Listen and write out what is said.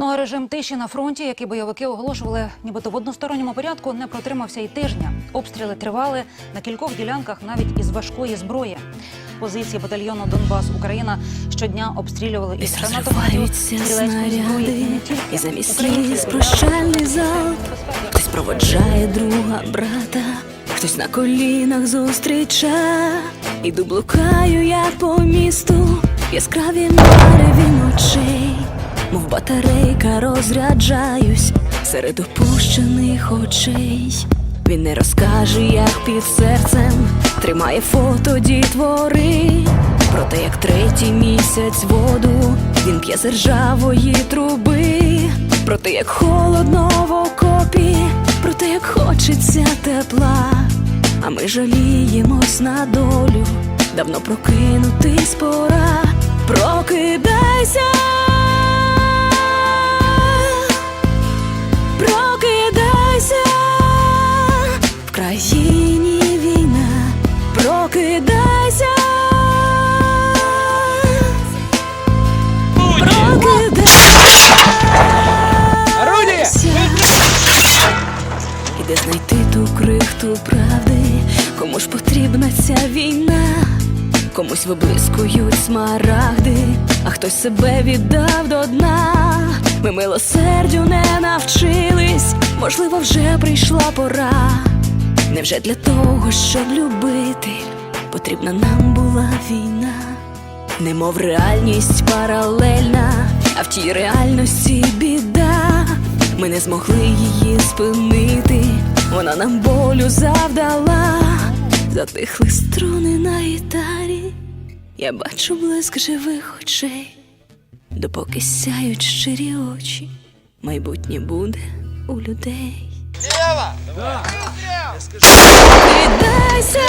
Ну а режим тиші на фронті, який бойовики оголошували, нібито в односторонньому порядку, не протримався й тижня. Обстріли тривали на кількох ділянках навіть із важкої зброї. Позиції батальйону Донбас Україна щодня обстрілювали із гранатометів, стрілецької зброї і не тільки. і замість сліз прощальний залп. Хтось проводжає друга брата, хтось на колінах зустріча. Іду блукаю я по місту, яскраві мареві ночей, мов батарейка розряджаюсь серед опущених очей. Він не розкаже, як під серцем тримає фото дітвори. Проте як третій місяць воду він п'є з ржавої труби. Проте як холодно в окопі, проте як хочеться тепла. А ми жаліємось на долю, давно прокинутись пора. Прокидайся, прокидайся. Прокидайся. І де знайти ту крихту правди, кому ж потрібна ця війна, комусь виблискують смарагди, а хтось себе віддав до дна. Ми милосердю не навчились, можливо, вже прийшла пора. Невже для того, щоб любити, потрібна нам була війна? Немов реальність паралельна, а в тій реальності біда. Ми не змогли її спинити, вона нам болю завдала. Затихли струни на гітарі, я бачу блиск живих очей, допоки сяють щирі очі, майбутнє буде у людей. Лево! Кидайся!